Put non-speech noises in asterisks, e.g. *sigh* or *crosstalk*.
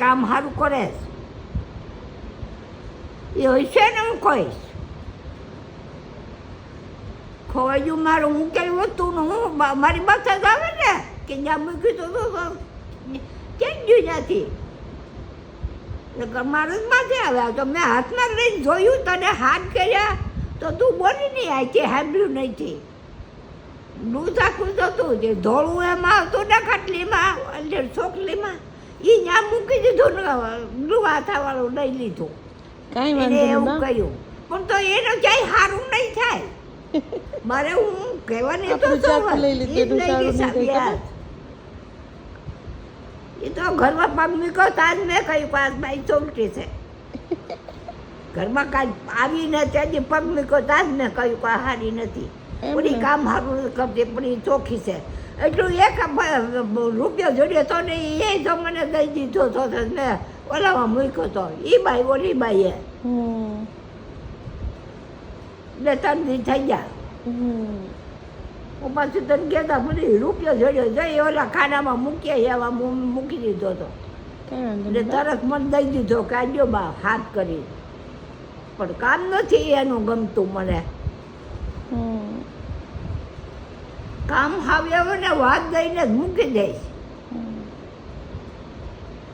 કામ સારું કરે એ છે ને હું કહીશ. મારું, હું મૂકેલું ને હું મારી પાસે જ આવે ને, કે જ્યાં મૂક્યું તો તો તો ગયું ત્યાંથી? મારું જ માથે આવે. તો મેં હાથમાં લઈને જોયું, તને હાથ કર્યા, તો તું બોલી નહીં આવી તે સાંભળ્યું નથી. દૂધ આખું થતું જે ધોળું એમાં હતું ને, ખાટલીમાં, એટલે ચોકલીમાં એ ત્યાં મૂકી દીધું બ્લુ લઈ લીધું. કાંઈ વાંધો એવું કહ્યું. પણ તો એનો ક્યાંય સારું નહીં થાય. *laughs* મારે હું કહેવાની તો. એ તો ઘરમાં પગ મૂક્યો તાજ મેં કહ્યું પાસ ભાઈ ચોમટી છે. *laughs* ઘરમાં કાંઈ આવીને ત્યાંથી પગ મૂક્યો તાજ મેં કહ્યું કે સારી હારી નથી. પણ કામ સારું કરતી એ ચોખ્ખી છે. એટલું એક રૂપિયો જોડ્યો તો ને એ તો મને દઈ દીધો તો ને ઓલામાં મૂક્યો તો. એ બાઈ ઓલી બાઈએ. બે ત્રણ દી થઈ ગયા. હું પાછું તને કહેતા બધી રૂપિયો જોડ્યો જઈ ઓલા ખાનામાં મૂકીએ એવા મૂકી દીધો તો. એટલે તરત મને દઈ દીધો કાઢ્યો બા હાથ કરી. પણ કામ નથી એનું ગમતું મને. કામ આવે ને વાત દઈને મૂકી દઈશ.